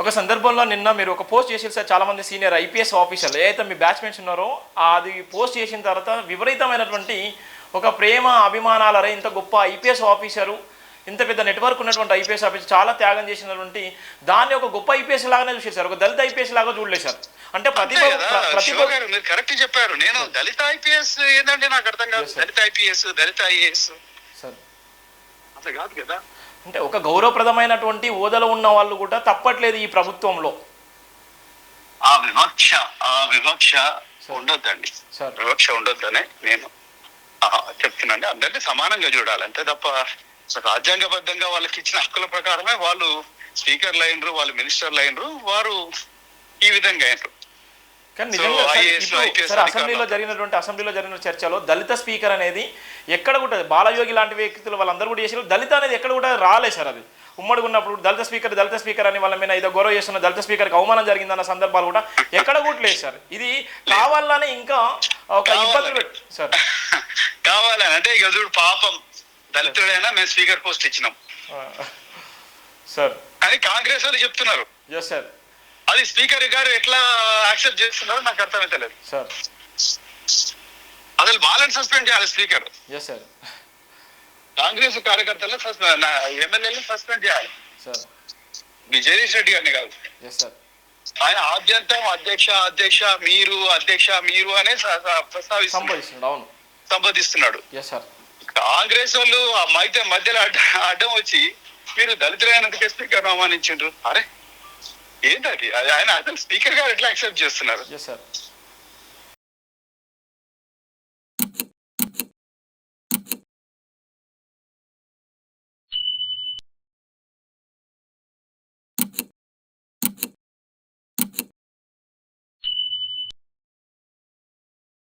ఒక సందర్భంలో నిన్న మీరు ఒక పోస్ట్ చేసి సార్ చాలా మంది సీనియర్ ఐపీఎస్ ఆఫీసర్లు ఏదైతే మీ బ్యాచ్మెంట్స్ ఉన్నారో అది పోస్ట్ చేసిన తర్వాత విపరీతమైనటువంటి ఒక ప్రేమ అభిమానాలరే ఇంత గొప్ప ఐపీఎస్ ఆఫీసరు ఇంత పెద్ద నెట్వర్క్ ఉన్నటువంటి ఐపీఎస్ ఆఫీసర్ చాలా త్యాగం చేసినటువంటి దాన్ని ఒక గొప్ప ఐపీఎస్ లాగానే చూసేది సార్ ఒక దళిత ఐపీఎస్ లాగా చూడలేదు సార్. అంటే ప్రతిభ అంతే కదా, ప్ర- ప్రతిభ శివ గారు మీరు కరెక్ట్ చెప్పారు. నేను దళిత ఐపీఎస్ ఏంటంటే నాకు అర్థం కాదు. దళిత ఐపీఎస్ దళిత ఐఏఎస్. సార్. అట్లా కాదు కదా. అంటే ఒక గౌరవప్రదమైనటువంటి హోదాలో ఉన్న వాళ్ళు కూడా తప్పట్లేదు ఈ ప్రభుత్వంలో. ఆ వివక్ష ఆ వివక్ష ఉండొద్దండి. వివక్ష ఉండొద్దనే నేను చెప్తున్నాండి అందరినీ సమానంగా చూడాలి. అంతే తప్ప రాజ్యాంగబద్ధంగా వాళ్ళకి ఇచ్చిన హక్కుల ప్రకారమే వాళ్ళు స్పీకర్ లైనరు వాళ్ళు మినిస్టర్ లైనరు వారు ఈ విధంగా అయినరు. కానీ So, నిజంగా సార్ అసెంబ్లీలో జరిగినటువంటి అసెంబ్లీలో జరిగిన చర్చలో దళిత స్పీకర్ అనేది ఎక్కడ కూడా బాలయోగి లాంటి వ్యక్తులు వాళ్ళందరూ కూడా చేసిన దళిత అనేది ఎక్కడ కూడా రాలేదు సార్ అది. ఉమ్మడిగా ఉన్నప్పుడు దళిత స్పీకర్ దళిత స్పీకర్ అని వాళ్ళ మీద ఏదో గౌరవ చేస్తున్న దళిత స్పీకర్కి అవమానం జరిగిందన్న సందర్భాలు కూడా ఎక్కడ కూడా లేదు సార్. ఇది కావాలని ఇంకా ఒక ఇబ్బందులు సార్. కావాలని. అంటే ఇక చూడు పాపం దళితుడైనా మేము స్పీకర్ పోస్ట్ ఇచ్చినాం. సార్. కానీ కాంగ్రెస్ వాళ్ళు చెప్తున్నారు. ఎస్ సార్ అది స్పీకర్ గారు ఎట్లా యాక్సెప్ట్ చేస్తున్నారో నాకు అర్థమైతలేదు. సార్. అసలు వాళ్ళని సస్పెండ్ చేయాలి స్పీకర్. ఎస్ సార్ కాంగ్రెస్ కార్యకర్తలను సస్పెండ్ ఎమ్మెల్యేలను సస్పెండ్ చేయాలి. సార్ మీ జగదీష్ రెడ్డి గారిని కాదు. ఎస్ సార్ ఆయన ఆద్యంతం అధ్యక్ష అధ్యక్ష మీరు అధ్యక్ష మీరు అనే ప్రస్తావిస్తున్నాడు అవును. సార్ కాంగ్రెస్ వాళ్ళు మైతే మధ్యలో అడ్డ అడ్డం వచ్చి మీరు దళితులైనందుకే స్పీకర్ అవమానించిండ్రు. అరే ఏంటది? అది ఆయన అతను స్పీకర్ గారు ఎట్లా యాక్సెప్ట్ చేస్తున్నారు?